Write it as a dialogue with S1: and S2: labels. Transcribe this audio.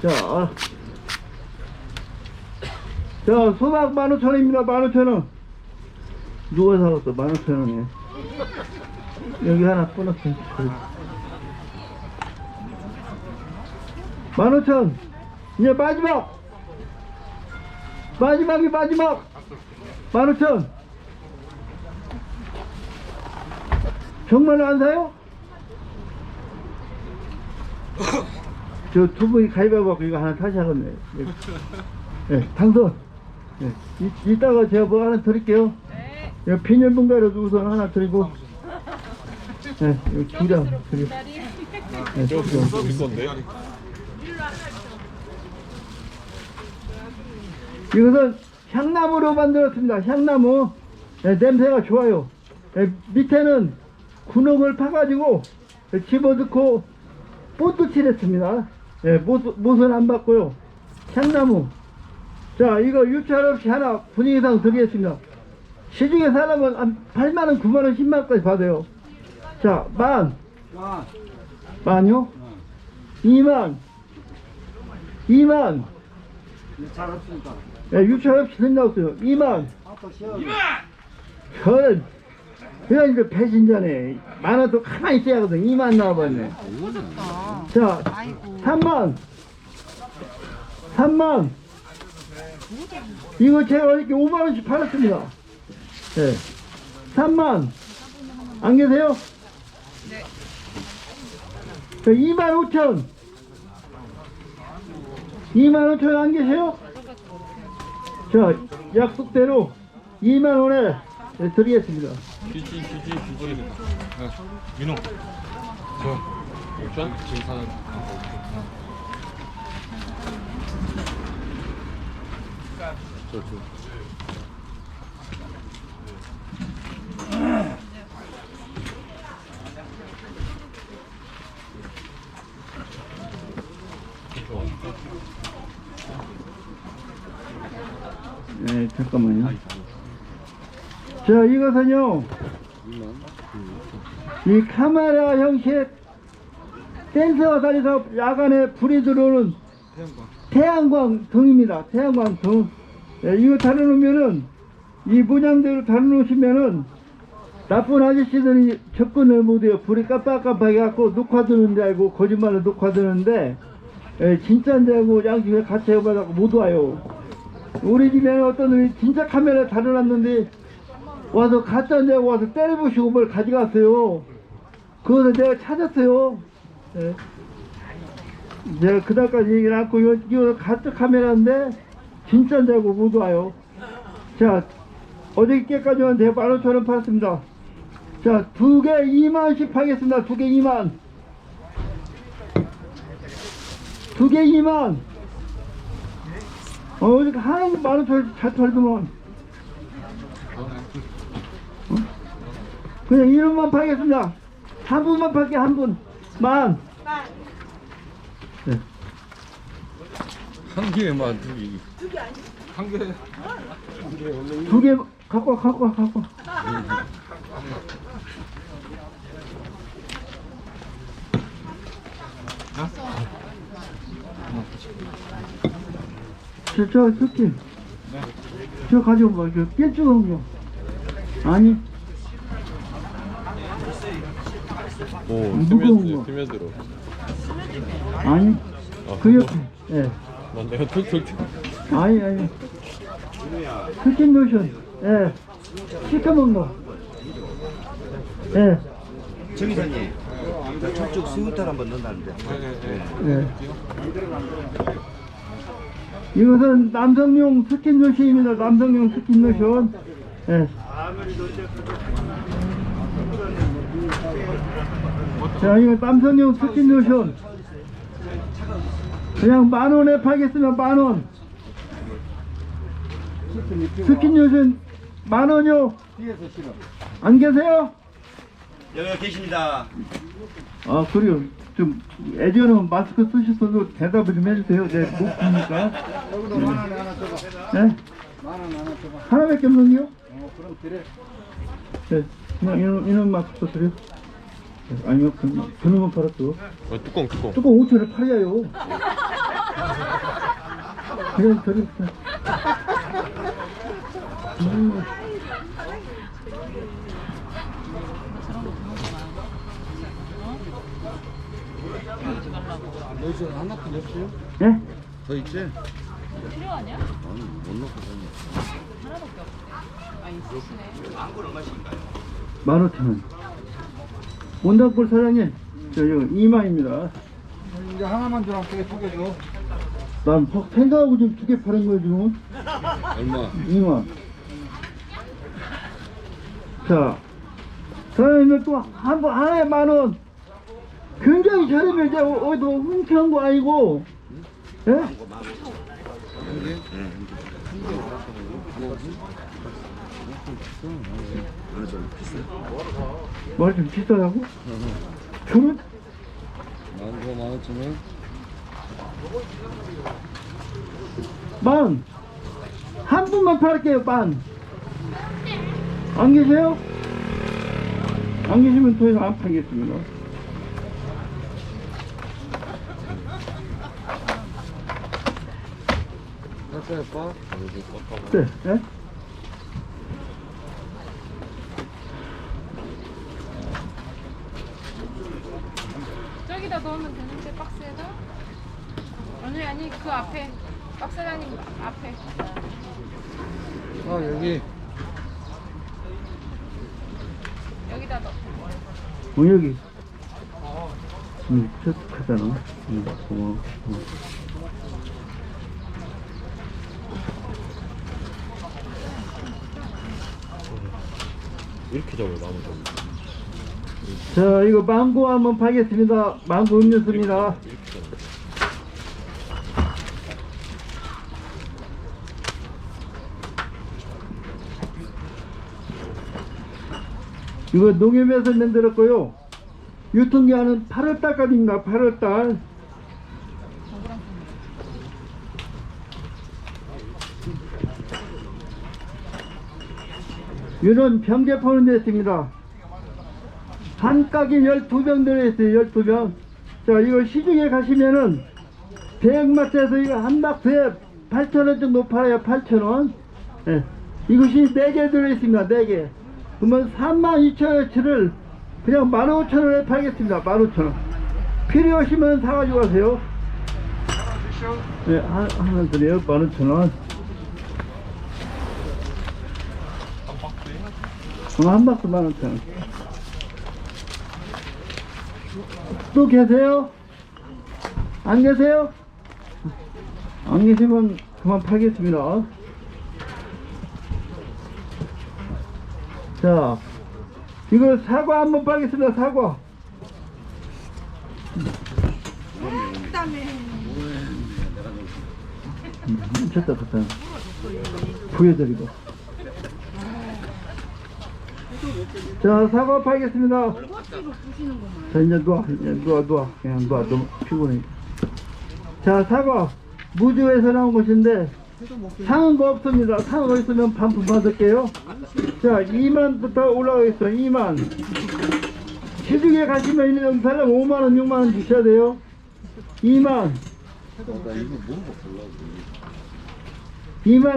S1: 자, 아. 자, 소박 15,000원입니다. 15,000원. 누가 사갔어? 15,000원에. 여기 하나 끊었어. 15,000원. 이제 마지막. 마지막이 마지막. 15,000원. 정말로 안 사요? 저 두 분이 가위바위보 이거 하나 다시 하겠네. 예, 네, 당선. 예, 이, 이따가 제가 뭐 하나 드릴게요. 네. 비닐봉다리도 우선 하나 드리고. 네, 여기 두장 드리고. 네, 두 장.
S2: 비싼데?
S1: 이것은 향나무로 만들었습니다. 향나무. 네, 냄새가 좋아요. 네, 밑에는 군옥을 파가지고 네, 집어넣고 보트 칠했습니다. 네, 못, 못은 안 받고요. 향나무. 자, 이거 유찰 없이 하나 분위기상 드리겠습니다. 시중에 사람은 한 8만원, 9만원, 10만원까지 받아요. 자, 만. 만요? 2만. 2만.
S3: 잘했습니다.
S1: 예, 유찰 없이 써요. 2만.
S3: 아빠 시험.
S1: 저 이제 배신자네. 많아도 가만히 있어야 하거든. 2만 나와봤네. 자, 3만. 3만. 이거 제가 어저께 5만원씩 팔았습니다. 네. 3만. 안 계세요? 네. 2만 5천. 2만 5천 안 계세요? 자, 약속대로 2만 원에 드리겠습니다.
S2: 휴지 휴지 휴지 네. 민호 저 일단 지금 사는 저 저
S1: 네, 잠깐만요. 자, 이것은요, 이 카메라 형식 센서가 달려서 야간에 불이 들어오는 태양광 등입니다. 태양광 등. 네, 이거 달아놓으면은, 이 문양대로 달아놓으시면은, 나쁜 아저씨들이 접근을 못해요. 불이 깜빡깜빡해 갖고 녹화되는 줄 알고 거짓말로 녹화되는데, 예, 진짜인 줄 알고 양심에 같이 해봐라고 못 와요. 우리 집에는 어떤 놈이 진짜 카메라 달아놨는데 와서 가짜인 줄 알고 와서 때려부시고 뭘 가져갔어요. 그것을 내가 찾았어요. 예. 내가 그날까지 얘기를 않고 이거, 이거 가짜 카메라인데 진짜인 줄 알고 못 와요. 자, 어저께까지만 만 오천 원 팔았습니다. 자, 두 개 2만원씩 팔겠습니다. 두 개 2만. 두 개 2만. 어, 이렇게 하나도 만 오천 원씩 잘 털더만. 어? 그냥 이름만 팔겠습니다. 한 분만 팔게, 한 분. 만. 네.
S2: 한 개만 두 개. 한 개.
S1: 두 개 갖고 와, 갖고 와, 갖고 와. 저, 저, 새끼. 저 가지고 가, 저 삐죽한 거. 아니,
S2: 오
S1: 무거운
S2: 피면
S1: 거.
S2: 피면 들어.
S1: 아니.
S2: 아,
S1: 그 옆에. 예.
S2: 난 내가 툭툭
S1: 아니, 아니. 스킨 로션. 예. 시커먼 거. 예.
S3: 정 이사님, 저쪽 스무탈 한번 넣는다는데.
S1: 예. 이것은 남성용 스킨 로션입니다. 남성용 스킨 로션. 예. 자, 이거 남성용 스킨 로션. 그냥 만 원에 팔겠습니다. 만 원. 스킨 로션 만 원요. 안 계세요?
S3: 여기 계십니다.
S1: 아, 그래요. 좀, 애전은 마스크 쓰셨어도 대답을 좀 해주세요. 네, 못 보니까. 네? 하나밖에 없는데요?
S3: 어, 그럼 그래.
S1: 네, 그냥 이놈, 이놈 마스크 드려. 네, 아니요, 그, 그놈은 팔았어.
S2: 어, 뚜껑 뚜껑.
S1: 뚜껑 5천을 팔아요. 그래, 저리. 음.
S3: 여기서 하나뿐 없어요?
S1: 예?
S3: 더 있지?
S4: 필요하냐?
S3: 아니 못 넣고 다니.
S4: 하나밖에 없어. 아, 있으시네.
S1: 만 오천 원. 원당골 사장님, 저, 이거 2만입니다.
S3: 이제 하나만 주랑 두개 두개 줘.
S1: 난 퍽- 생각하고 지금 두 개 파는 거예요, 지금.
S3: 얼마?
S1: 2만. 자, 사장님 또한 번, 하나에 만 원. 굉장히 저렴해. 이제 어- 어디도 훔쳐간 거 아니고. 예?
S3: 하나
S1: 좀 비싸다고? 저는
S3: 만고 만 오천 원.
S1: 만. 한 분만 팔게요, 만. 안 계세요? 안 계시면 더 이상 안 팔겠습니다.
S3: 할까요, 빠?
S1: 네, 예?
S4: 저기다 넣으면 되는데 박스에다? 아니 아니 그 앞에 박스라님 앞에.
S3: 아 여기.
S4: 여기다 넣어.
S1: 어, 여기. 응, 저쪽하잖아. 응, 고마워. 응.
S2: 이렇게 잡아요 나무 좀
S1: 자, 이거 망고 한번 파겠습니다. 망고 음료수입니다. 이거 농협에서 만들었고요. 유통기한은 8월달까지입니다. 8월달. 이런 병제 포는 데 있습니다. 한 깍이 12병 들어있어요, 12병. 자, 이거 시중에 가시면은, 대형마트에서 이거 한 박스에 8,000원 정도 팔아요, 8,000원. 예. 이것이 4개 들어있습니다, 4개. 그러면 32,000원치를 그냥 15,000원에 팔겠습니다, 15,000원. 필요하시면 사가지고 가세요. 네, 하, 하나 드려요, 15,000원. 어, 한 박스 15,000원. 또 계세요? 안 계세요? 안 계시면 그만 팔겠습니다. 자, 이거 사과 한번 팔겠습니다, 사과. 음, 미쳤다, 좋다. 보여드리고. 자, 사과 팔겠습니다. 자, 이제 누워, 이제 누워, 누워. 그냥 누워, 너무 피곤해. 자, 사과. 무주에서 나온 것인데, 상은 거 없습니다. 상은 거 있으면 반품 받을게요. 자, 2만부터 올라가겠어요. 2만. 시중에 가시면 이런 사람 5만원, 6만원 주셔야 돼요. 2만.
S3: 나 이거 뭐고
S1: 2만